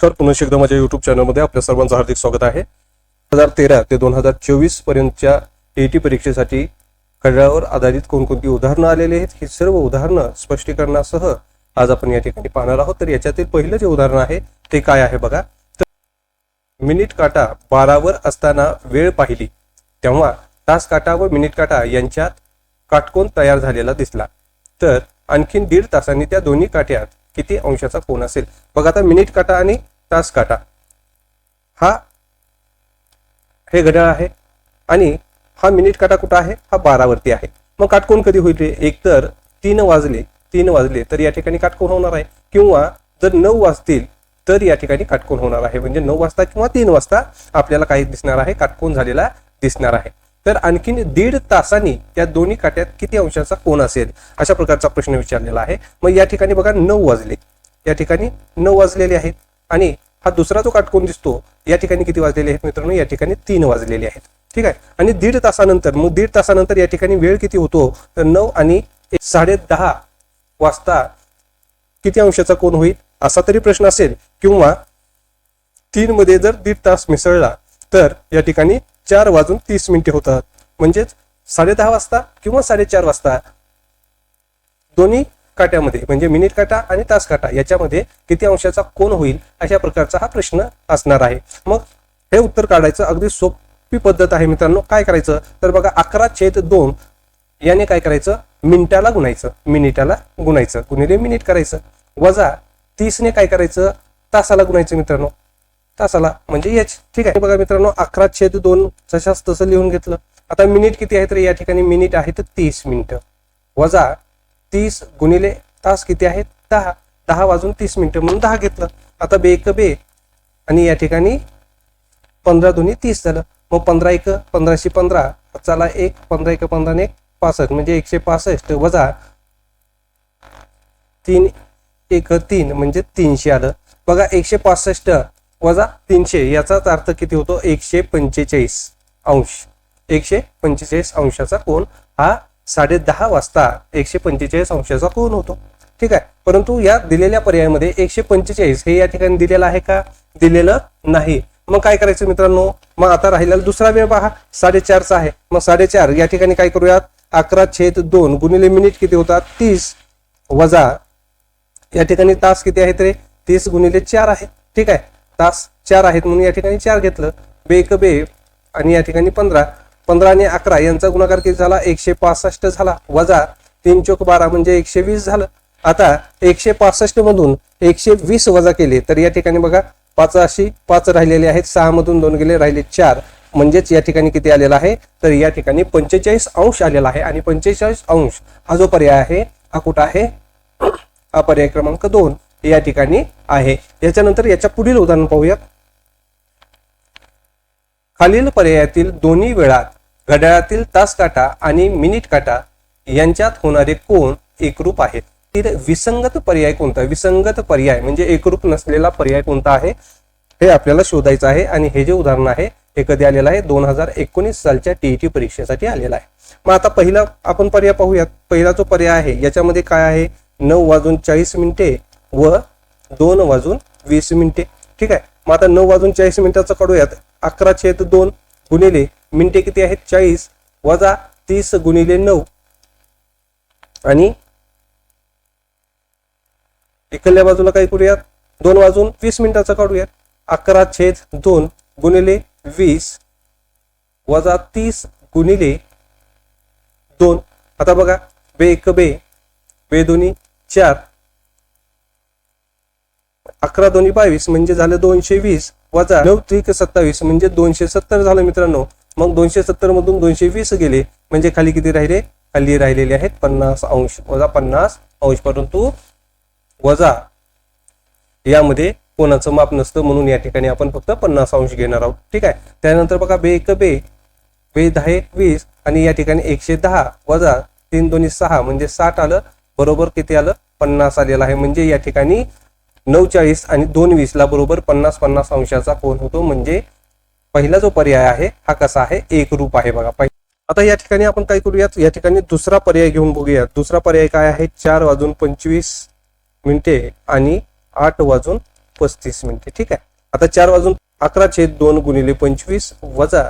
तर पुन्हा एकदा माझ्या युट्यूब चॅनलमध्ये आपल्या सर्वांचं हार्दिक स्वागत आहे. दोन हजार तेरा ते दोन हजार चोवीस पर्यंतच्या टी परीक्षेसाठी खड्यावर आधारित कोणकोणती उदाहरणं आलेली आहेत? ही सर्व उदाहरणं स्पष्टीकरणासह आज आपण या ठिकाणी पाहणार आहोत. तर याच्यातील पहिलं जे उदाहरण आहे ते काय आहे बघा? तर मिनिट काटा बारावर असताना वेळ पाहिली. तेव्हा तास काटा व मिनिट काटा यांच्यात काटकोन तयार झालेला दिसला. तर आणखीन दीड तासांनी त्या दोन्ही काट्यात किती अंशाचा कोण असेल? बघा आता मिनिट काटा आणि तास काटा. हा हे घड्याळ आहे आणि हा मिनिट काटा कुठं आहे? हा बारावरती आहे. मग काटकोण कधी होईल एकतर तीन वाजले तीन वाजले तर या ठिकाणी काटकोण होणार आहे. किंवा जर नऊ वाजतील तर या ठिकाणी काटकोण होणार आहे. म्हणजे नऊ वाजता किंवा तीन वाजता आपल्याला काही दिसणार आहे काटकोण झालेला दिसणार आहे. तर आणखीन दीड तासांनी या दोन्ही काट्यात किती अंशाचा कोण असेल अशा प्रकारचा प्रश्न विचारलेला आहे. मग या ठिकाणी बघा नऊ वाजले. या ठिकाणी नऊ वाजलेले आहेत. आणि हा दुसरा जो काटकोन दिसतो या ठिकाणी किती वाजलेले आहेत मित्रांनो? या ठिकाणी तीन वाजलेले आहेत. ठीक आहे? आणि दीड तासानंतर मग दीड तासानंतर या ठिकाणी वेळ किती होतो? तर नऊ आणि साडे दहा वाजता किती अंशाचा कोण होईल? असा तरी प्रश्न असेल. किंवा तीन मध्ये जर दीड तास मिसळला तर या ठिकाणी चार वाजून तीस मिनिटे होतात. म्हणजेच साडे दहा वाजता किंवा साडेचार वाजता. दोन्ही काट्यामध्ये म्हणजे मिनिट काटा आणि तास काटा याच्यामध्ये किती अंशाचा कोण होईल अशा प्रकारचा हा प्रश्न असणार आहे. मग हे उत्तर काढायचं अगदी सोपी पद्धत आहे मित्रांनो. काय करायचं? तर बघा अकरा छेद दोन याने काय करायचं? मिनिटाला गुणायचं. मिनिटाला गुणायचं. गुणिले मिनिट करायचं. वजा तीसने काय करायचं? तासाला गुणायचं मित्रांनो. तासाला म्हणजे एच ठीक आहे? बघा मित्रांनो अकरा छेद दोन जशाच तसं लिहून घेतलं. आता मिनिट किती आहे? तर या ठिकाणी मिनिट आहे तर तीस मिनिटं. वजा तीस गुणिले तास किती आहेत? दहा. दहा वाजून तीस मिनिटं म्हणून दहा घेतलं. आता बे एक बे. आणि या ठिकाणी पंधरा दोन्ही तीस झालं. मग पंधरा एक पंधराशे पंधरा. चला एक पंधरा एक पंधरा एक पासष्ट. म्हणजे एकशे पासष्ट वजा तीन एक तीन. म्हणजे तीनशे आलं. बघा एकशे पासष्ट वजा तीनशे. याचाच अर्थ किती होतो? एकशे पंचेचाळीस अंश. एकशे पंचेचाळीस अंशाचा कोण हा साडे दहा वाजता एकशे पंचेचाळीस अंशाचा कोण होतो. ठीक आहे? परंतु या दिलेल्या पर्यायामध्ये एकशे पंचेचाळीस हे या ठिकाणी दिलेलं आहे का? दिलेलं नाही. मग काय करायचं मित्रांनो? मग आता राहिलेला दुसरा वेळ पहा. साडेचारचा आहे. मग साडेचार या ठिकाणी काय करूयात? अकरा छेद दोन गुणिले मिनिट किती होतात? तीस वजा या ठिकाणी तास किती आहेत रे? तीस गुणिले चार आहे. ठीक आहे? तास चार आहेत म्हणून या ठिकाणी चार घेतलं. बेक बे आणि या ठिकाणी पंधरा. पंधरा आणि अकरा यांचा गुणाकार किती झाला? एकशे पासष्ट झाला. वजा तीन चोक बारा म्हणजे एकशे वीस झालं. आता एकशे पासष्ट मधून एकशे वीस वजा केले तर या ठिकाणी बघा पाच अशी पाच राहिलेले आहेत. सहा मधून दोन गेले राहिले चार. म्हणजेच या ठिकाणी किती आलेला आहे? तर या ठिकाणी पंचेचाळीस अंश आलेला आहे. आणि पंचेचाळीस अंश हा जो पर्याय आहे हा कुठं आहे? हा पर्याय क्रमांक दोन या ठिकाणी आहे. याच्यानंतर याच्या पुढील उदाहरण पाहूयात. खालील पर्यायातील दोन्ही वेळात घड्याळातील तास काटा आणि मिनिट काटा यांच्यात होणारे कोण एकरूप आहेत? तिथे विसंगत पर्याय कोणता? विसंगत पर्याय म्हणजे एकरूप नसलेला पर्याय कोणता आहे? हे आपल्याला शोधायचं आहे आणि हे जे उदाहरण आहे हे कधी आलेलं आहे? दोन हजार एकोणीस सालच्या टीईटी परीक्षेसाठी आलेलं आहे. मग आता पहिला आपण पर्याय पाहूयात. पहिला जो पर्याय आहे याच्यामध्ये काय आहे? नऊ वाजून चाळीस मिनिटे व दोन वाजून वीस मिनिटे. ठीक आहे? मग आता नऊ वाजून चाळीस मिनिटाचं काढूयात. अकरा छेद दोन गुणिले मिनटे किती आहेत? चाळीस. वजा तीस गुणिले नऊ. आणि इकडल्या बाजूला काय करूयात? दोन वाजून वीस मिनिटाचं काढूयात. अकरा छेद दोन गुणिले वीस वजा तीस गुणिले दोन. आता बघा. बे एक बे. बे दोन्ही चार. अकरा दोन्ही बावीस म्हणजे झालं दोनशे वीस. वजा नऊ त्रिक सत्तावीस म्हणजे दोनशे सत्तर झालं मित्रांनो. मग दोनशे सत्तर मधून दोनशे वीस गेले. म्हणजे खाली किती राहिले? खाली राहिलेले आहेत पन्नास अंश. वजा पन्नास अंश परंतु वजा. यामध्ये कोणाचं माप नसतं म्हणून या ठिकाणी आपण फक्त पन्नास अंश घेणार आहोत. ठीक आहे? त्यानंतर बघा बे एक बे. बे दहा एक वीस. आणि या ठिकाणी एकशे दहा वजा तीन दोन्ही सहा. म्हणजे साठ आलं. बरोबर किती आलं? पन्नास आलेलं आहे. म्हणजे या ठिकाणी नऊ चाळीस आणि दोन वीसला बरोबर पन्नास पन्नास अंशाचा कोण होतो. म्हणजे पहिला जो पर्याय आहे हा कसा आहे? एक रूप आहे बघा. आता या ठिकाणी आपण काय करूयात? या ठिकाणी दुसरा पर्याय घेऊन बघूयात. दुसरा पर्याय काय आहे? चार वाजून पंचवीस मिनिटे आणि आठ वाजून पस्तीस मिनिटे. ठीक आहे? आता चार वाजून अकरा छेद दोन गुणिले पंचवीस वजा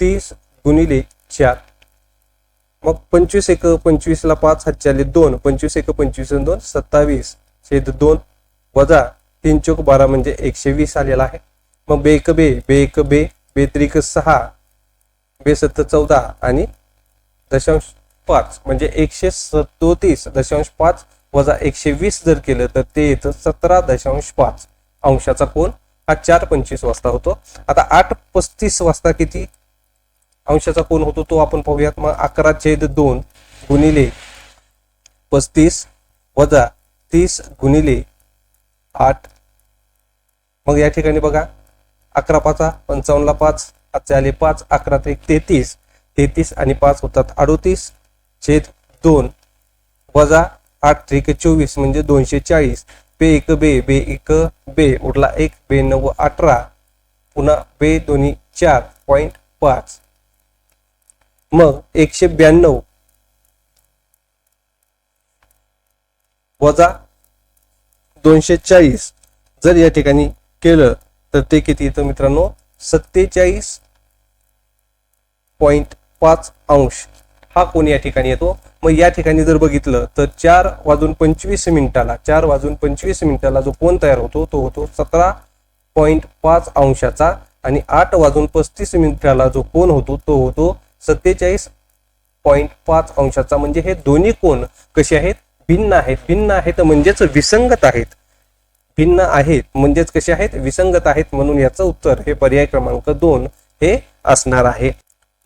तीस गुणिले चार. मग पंचवीस एक पंचवीसला पाच हातच्याले दोन. पंचवीस एक पंचवीस दोन सत्तावीस छेद दोन वजा तीन चौक बारा म्हणजे एकशे वीस आलेला आहे. मग बे एक बे बे एक बे बेत्रिक सहा बे सत्त चौदा आणि दशांश पाच. म्हणजे एकशे सदोतीस दशांश पाच वजा एकशे वीस जर केलं तर ते येतं सतरा दशांश पाच. अंशाचा कोण हा चार पंचवीस वाजता होतो. आता आठ पस्तीस वाजता किती? अंशाचा कोण होतो तो आपण पाहूयात. मग अकरा छेद दोन गुणिले पस्तीस वजा तीस गुणिले आठ. मग या ठिकाणी बघा. अकरा पाचा पंचावन्नला पाच आजचे आले पाच अकरा ते तेहतीस. तेहतीस आणि पाच होतात अडोतीस छेद दोन वजा आठ त्रिक चोवीस म्हणजे दोनशे चाळीस. बे एक बे बे एक बे. उरला एक बे नऊ अठरा. पुन्हा बे दोन्ही चार पॉईंट पाच. मग एकशे ब्याण्णव. वजा दोनशे चाळीस. जर या ठिकाणी केलं तर ते किती येतं मित्रांनो? सत्तेचाळीस पॉईंट पाच अंश. हा कोण या ठिकाणी येतो? मग या ठिकाणी जर बघितलं तर चार वाजून पंचवीस मिनिटाला चार वाजून पंचवीस मिनिटाला जो कोण तयार होतो तो होतो सतरा पॉईंट पाच अंशाचा. आणि आठ वाजून पस्तीस मिनिटाला जो कोण होतो तो होतो सत्तेचाळीस पॉईंट पाच अंशाचा. म्हणजे हे दोन्ही कोण कसे आहेत? भिन्न आहेत. भिन्न आहेत म्हणजेच विसंगत आहेत. भिन्न आहेत म्हणजेच कसे आहेत? विसंगत आहेत म्हणून याचं उत्तर हे पर्याय क्रमांक दोन हे असणार आहे.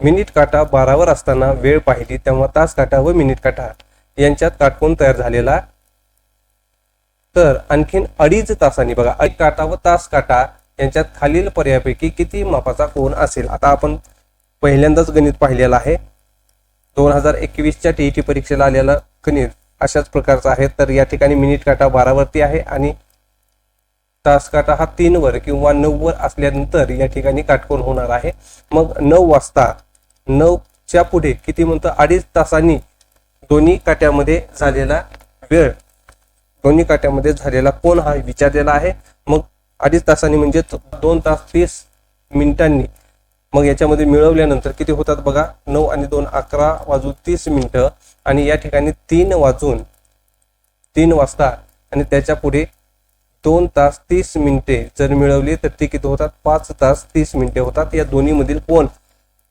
मिनिट काटा बारावर असताना वेळ पाहिली तेव्हा तास काटा व मिनिट काटा यांच्यात काटकोण तयार झालेला. तर आणखीन अडीच तासांनी बघा अडीच काटा व तास काटा यांच्यात खालील पर्यायापैकी किती मापाचा कोण असेल? आता आपण पहिल्यांदाच गणित पाहिलेलं आहे. दोन हजार एकवीसच्या ते ई टी परीक्षेला आलेलं गणित अशाच प्रकारचं आहे. तर या ठिकाणी मिनिट काटा बारावरती आहे आणि तास काटा हा तीन वर किंवा नऊ वर असल्यानंतर या ठिकाणी काटकोन होणार आहे. मग नऊ वाजता नऊच्या पुढे किती म्हणतं? अडीच तासांनी दोन्ही काट्यामध्ये झालेला वेळ दोन्ही काट्यामध्ये झालेला कोण हा विचारलेला आहे. मग अडीच तासांनी म्हणजे दोन तास तीस मिनिटांनी. मग याच्यामध्ये मिळवल्यानंतर किती होतात बघा? नऊ आणि दोन अकरा वाजून तीस मिनिटं. आणि या ठिकाणी तीन वाजून तीन वाजता आणि त्याच्या पुढे दोन तास तीस मिनिटे जर मिळवली तर ते किती होतात? पाच तास तीस मिनिटे होतात. या दोन्ही मधील कोण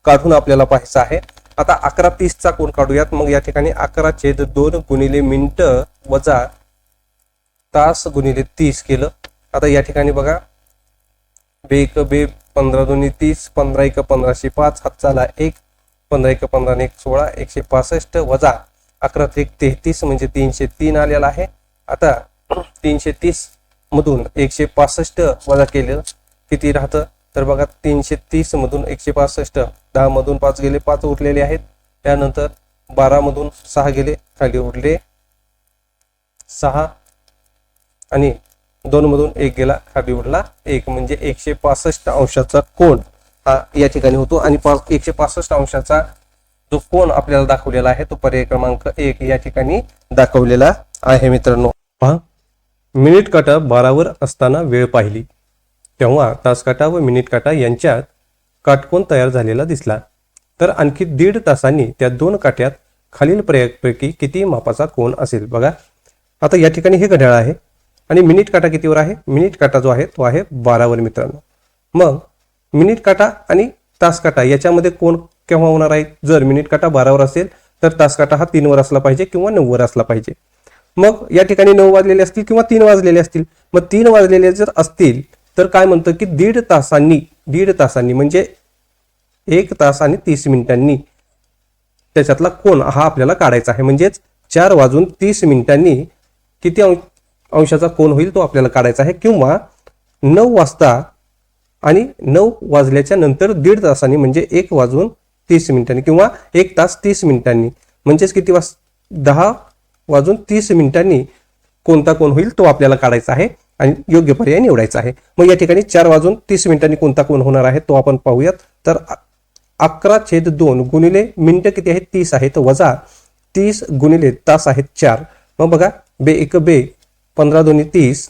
काढून आपल्याला पाहायचं आहे. आता अकरा तीसचा कोण काढूयात? मग या ठिकाणी अकरा छेद दोन गुणिले मिनिट वजा तास गुणिले तीस केलं. आता या ठिकाणी बघा. बे एक बे पंधरा दोन्ही तीस पंधरा एक पंधराशे पाच. हातचाला एक पंधरा एक पंधरा आणि एक सोळा एकशे पासष्ट वजा अकरा ते एक तेहतीस म्हणजे तीनशे तीन आलेला आहे. आता तीनशे तीस मधून एकशे पासष्ट वजा केलं किती राहतं? तर बघा तीनशे तीस मधून एकशे पासष्ट. दहा मधून पाच गेले पाच उरलेले आहेत. त्यानंतर बारा मधून सहा गेले खाली उरले सहा. आणि दोन मधून एक गेला खाली उरला एक. म्हणजे एकशे पासष्ट अंशाचा कोण हा या ठिकाणी होतो. आणि पाच एकशे पासष्ट अंशाचा जो कोण आपल्याला दाखवलेला आहे तो पर्याय क्रमांक एक या ठिकाणी दाखवलेला आहे मित्रांनो. पहा मिनिट काटा बारावर असताना वेळ पाहिली. तेव्हा तासकाटा व मिनिट काटा यांच्यात काटकोन तयार झालेला दिसला. तर आणखी दीड तासांनी त्या दोन काट्यात खालील पर्यायापैकी किती मापाचा कोण असेल बघा. आता या ठिकाणी हे घड्याळ आहे आणि मिनिट काटा कितीवर आहे? मिनिट काटा जो आहे तो आहे बारावर मित्रांनो. मग मिनिट काटा आणि तास काटा याच्यामध्ये कोण केव्हा होणार आहे? जर मिनिट काटा बारावर असेल तर तास काटा हा तीनवर असला पाहिजे किंवा नऊवर असला पाहिजे. मग या ठिकाणी नऊ वाजलेले असतील किंवा तीन वाजलेले असतील. मग तीन वाजलेले जर असतील तर काय म्हणतं की दीड तासांनी दीड तासांनी म्हणजे एक तास आणि तीस मिनिटांनी त्याच्यातला कोण हा आपल्याला काढायचा आहे. म्हणजेच चार वाजून तीस मिनिटांनी किती अंशाचा कोण होईल तो आपल्याला काढायचा आहे. किंवा नऊ वाजता आणि नऊ वाजल्याच्या नंतर दीड तासांनी म्हणजे एक वाजून तीस मिनिटांनी किंवा एक तास तीस मिनिटांनी. म्हणजेच किती वाज दहा वाजून तीस मिनिटांनी कोणता कोण होईल तो आपल्याला काढायचा आहे आणि योग्य पर्याय निवडायचा आहे. मग या ठिकाणी चार वाजून तीस मिनिटांनी कोणता कोण होणार आहे तो आपण पाहूयात. तर अकरा छेद दोन गुणिले मिनिटं किती आहेत? तीस आहेत वजा तीस गुणिले तास आहेत चार. मग बघा बे एक बे पंधरा दोन्ही तीस.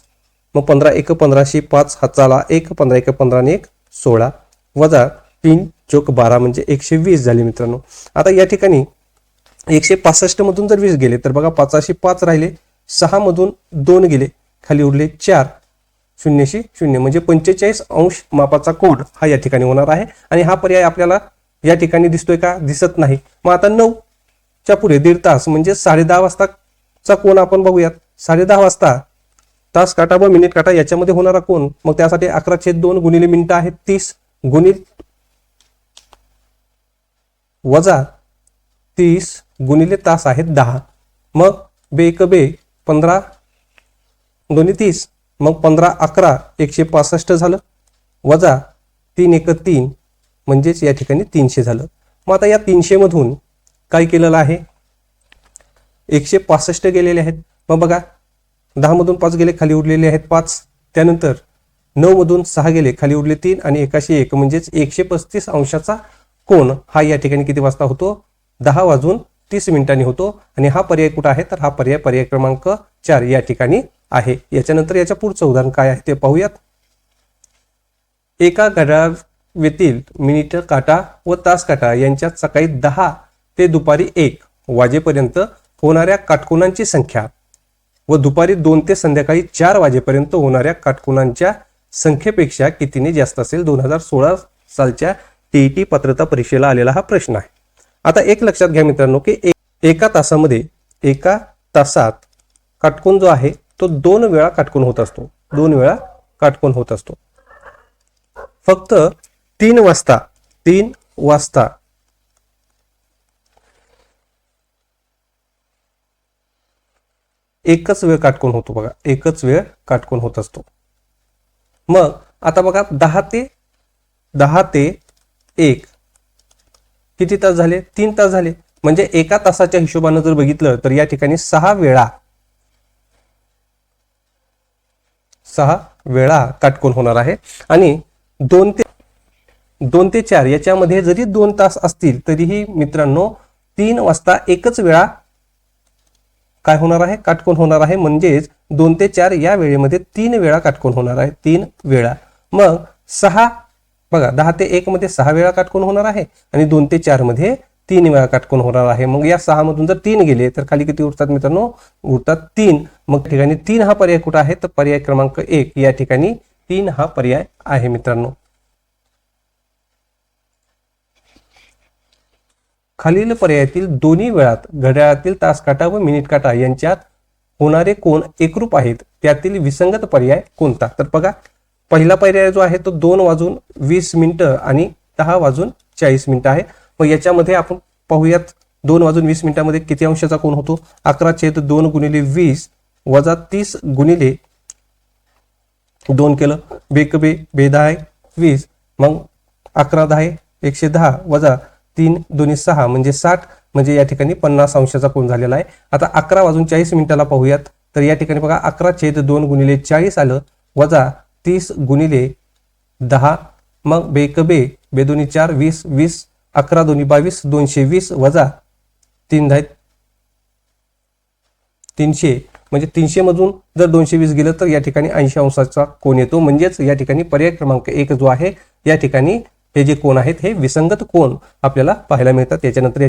मग पंधरा एक पंधराशे पाच हाताला एक पंधरा एक पंधरा आणि एक सोळा. वजा तीन चोक बारा म्हणजे एकशे वीस झाले मित्रांनो. आता या ठिकाणी एकशे पासष्ट मधून जर वीस गेले तर बघा पाचशे पाच राहिले सहा मधून दोन गेले खाली उरले चार शून्यशी शून्य. म्हणजे पंचेचाळीस अंश मापाचा कोड हा या ठिकाणी होणार आहे. आणि हा पर्याय आपल्याला या ठिकाणी दिसतोय का? दिसत नाही. मग आता नऊ च्या पुढे दीड तास म्हणजे साडे दहा वाजताचा कोण आपण बघूयात? साडे दहा वाजता तास काटा व मिनिट काटा याच्यामध्ये होणारा कोण? मग त्यासाठी अकरा छेद दोन गुणिले मिनिटं आहेत तीस गुणिले वजा तीस गुणिले तास आहेत दहा. मग बे एक बे पंधरा दोन्ही तीस. मग पंधरा अकरा एकशे पासष्ट झालं. वजा तीन एक तीन म्हणजेच या ठिकाणी तीनशे झालं. मग आता या तीनशेमधून काय केलेलं आहे? एकशे पासष्ट गेलेले आहेत. मग बघा दहामधून पाच गेले खाली उरलेले आहेत पाच. त्यानंतर नऊमधून सहा गेले खाली उरले तीन आणि एकाशे एक. म्हणजेच एकशे पस्तीस अंशाचा कोण हा या ठिकाणी किती वाजता होतो? दहा वाजून तीस मिनिटांनी होतो आणि हा पर्याय कुठं आहे? तर हा पर्याय पर्याय क्रमांक चार या ठिकाणी आहे. याच्यानंतर याच्या पुढचं उदाहरण काय आहे ते पाहूयात. एका घड्याळातील मिनिट काटा व तास काटा यांच्यात सकाळी दहा ते दुपारी एक वाजेपर्यंत होणाऱ्या काटकोनांची संख्या व दुपारी दोन ते संध्याकाळी चार वाजेपर्यंत होणाऱ्या काटकोनांच्या संख्येपेक्षा कितीने जास्त असेल? दोन हजार सोळा सालच्या टीईटी पात्रता परीक्षेला आलेला हा प्रश्न आहे. आता एक लक्षात घ्या मित्रांनो की एका तासामध्ये एका तासात काटकोन जो आहे तो दोन वेळा काटकोन होत असतो. दोन वेळा काटकोन होत असतो. फक्त तीन वाजता तीन वाजता एकच वेळ काटकोन होतो बघा. एकच वेळ काटकोन होत असतो. मग आता बघा दहा ते दहा ते एक किती तास झाले? तीन तास झाले. म्हणजे एका तासाच्या हिशोबानं जर बघितलं तर या ठिकाणी सहा वेळा सहा वेळा काटकोन होणार आहे. आणि दोन ते दोन ते चार याच्यामध्ये जरी दोन तास असतील तरीही मित्रांनो तीन वाजता एकच वेळा काय होणार आहे? काटकोन होणार आहे. म्हणजेच दोन ते चार या वेळेमध्ये तीन वेळा काटकोन होणार आहे. तीन वेळा. मग सहा बघा दहा ते एक मध्ये सहा वेळा काटकोन होणार आहे आणि दोन ते चारमध्ये तीन वेळा काटकोन होणार आहे. मग या सहा मधून जर तीन गेले तर खाली किती उरतात मित्रांनो? उरतात तीन. मग ठिकाणी तीन हा पर्याय कुठं आहे? तर पर्याय क्रमांक एक. या ठिकाणी तीन हा पर्याय आहे मित्रांनो. खालील पर्यायातील दोन्ही वेळात घड्याळातील तासकाटा व मिनिट काटा यांच्यात होणारे कोण एकरूप आहेत? त्यातील विसंगत पर्याय कोणता? तर बघा पहिला पर्याय जो आहे तो दोन वाजून वीस मिनिटं आणि दहा वाजून चाळीस मिनिटं आहे. मग याच्यामध्ये आपण पाहूयात दोन वाजून वीस मिनिटामध्ये किती अंशाचा कोण होतो? अकरा छेद दोन गुणिले वीस वजा तीस गुणिले दोन केलं. बेक बे बेदहा आहे वीस. मग अकरा दहा एकशे दहा वजा तीन दोन्ही सहा म्हणजे साठ म्हणजे या ठिकाणी पन्नास अंशाचा कोण झालेला आहे. आता अकरा वाजून चाळीस मिनिटाला पाहूयात. तर या ठिकाणी बघा अकरा छेद दोन गुणिले चाळीस आलं. वजा तीस गुणिले दहा मग बेक बे चार वीस वीस अकरा दोन्ही बावीस दोनशे वीस वजा तीन दहा तीनशे म्हणजे तीनशे मधून जर दोनशे वीस गेलं तर या ठिकाणी ऐंशी अंशाचा कोण येतो. म्हणजेच या ठिकाणी पर्याय क्रमांक एक जो आहे या ठिकाणी हे जे कोण आहेत हे विसंगत कोण आपल्याला पाहायला मिळतात. त्याच्यानंतर